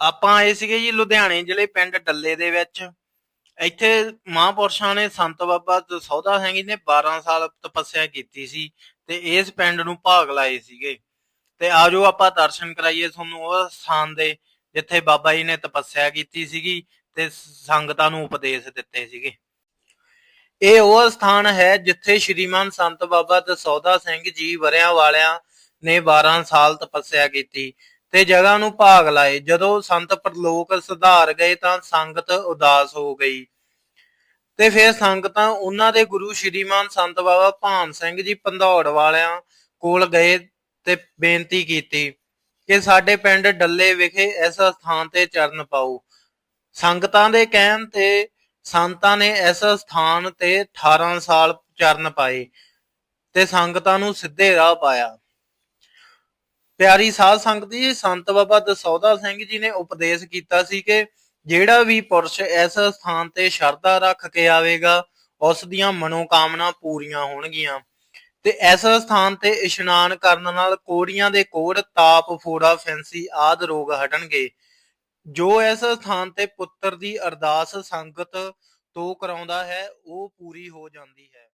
ਆਪਾਂ ਆਏ ਸੀਗੇ ਜੀ ਲੁਧਿਆਣੇ ਜ਼ਿਲ੍ਹੇ ਪਿੰਡ ਡੱਲੇ ਦੇ ਵਿੱਚ। ਇੱਥੇ ਮਹਾਂਪੁਰਸ਼ਾਂ ਨੇ ਸੰਤ ਬਾਬਾ ਸੌਦਾ ਸਿੰਘ ਜੀ ਨੇ 12 ਸਾਲ ਤਪੱਸਿਆ ਕੀਤੀ ਸੀ ਤੇ ਇਸ ਪਿੰਡ ਨੂੰ ਭਾਗ ਲਾਏ ਸੀਗੇ। ਤੇ ਆਜੋ ਆਪਾਂ ਦਰਸ਼ਨ ਕਰਾਈਏ ਤੁਹਾਨੂੰ ਉਹ ਸਥਾਨ ਦੇ ਜਿੱਥੇ ਬਾਬਾ ਜੀ ਨੇ ਤਪੱਸਿਆ ਕੀਤੀ ਸੀਗੀ ਤੇ ਸੰਗਤਾਂ ਨੂੰ ਉਪਦੇਸ਼ ਦਿੱਤੇ ਸੀਗੇ। ਇਹ ਉਹ ਸਥਾਨ ਹੈ ਜਿੱਥੇ ਸ਼੍ਰੀਮਾਨ ਸੰਤ ਬਾਬਾ ਦਸੌਦਾ ਸਿੰਘ ਜੀ ਵਰਿਆਂ ਵਾਲਿਆਂ ਨੇ 12 ਸਾਲ ਤਪੱਸਿਆ ਕੀਤੀ। ਤੇ ਜਗ੍ਹਾ ਨੂੰ ਭਾਗ ਲਾਏ। ਜਦੋਂ ਸੰਤ ਪ੍ਰਲੋਕ ਸੁਧਾਰ ਗਏ ਤਾਂ ਸੰਗਤ ਉਦਾਸ ਹੋ ਗਈ। ਤੇ ਫਿਰ ਸੰਗਤਾਂ ਉਹਨਾਂ ਦੇ ਗੁਰੂ ਸ਼੍ਰੀਮਾਨ ਸੰਤ ਬਾਬਾ ਭਾਨ ਸਿੰਘ ਜੀ ਪੰਧੌੜ ਵਾਲਿਆਂ ਕੋਲ ਗਏ ਤੇ ਬੇਨਤੀ ਕੀਤੀ ਕਿ ਸਾਡੇ ਪਿੰਡ ਡੱਲੇ ਵਿਖੇ ਇਸ ਸਥਾਨ ਤੇ ਚਰਨ ਪਾਓ। ਸੰਗਤਾਂ ਦੇ ਕਹਿਣ ਤੇ ਸੰਤਾਂ ਨੇ ਇਸ ਸਥਾਨ ਤੇ 18 ਸਾਲ ਚਰਨ ਪਾਏ ਤੇ ਸੰਗਤਾਂ ਨੂੰ ਸਿੱਧੇ ਰਾਹ ਪਾਇਆ। ਪਿਆਰੀ ਸਾਧ ਸੰਗਤ ਜੀ, ਸੰਤ ਬਾਬਾ ਦਸੌਦਾ ਸਿੰਘ ਜੀ ਨੇ ਉਪਦੇਸ਼ ਕੀਤਾ ਸੀ ਕਿ ਜਿਹੜਾ ਵੀ ਪੁਰਸ਼ ਇਸ ਸਥਾਨ ਤੇ ਸ਼ਰਧਾ ਰੱਖ ਕੇ ਆਵੇਗਾ, ਉਸ ਦੀਆਂ ਮਨੋਕਾਮਨਾ ਪੂਰੀਆਂ ਹੋਣਗੀਆਂ। ਤੇ ਇਸ ਸਥਾਨ ਤੇ ਇਸ਼ਨਾਨ ਕਰਨ ਨਾਲ ਕੋੜੀਆਂ ਦੇ ਕੋੜ, ਤਾਪ, ਫੋੜਾ ਫੈਂਸੀ ਆਦ ਰੋਗ ਹਟਣਗੇ। ਜੋ ਇਸ ਸਥਾਨ ਤੇ ਪੁੱਤਰ ਦੀ ਅਰਦਾਸ ਸੰਗਤ ਤੋਂ ਕਰਾਉਂਦਾ ਹੈ, ਉਹ ਪੂਰੀ ਹੋ ਜਾਂਦੀ ਹੈ।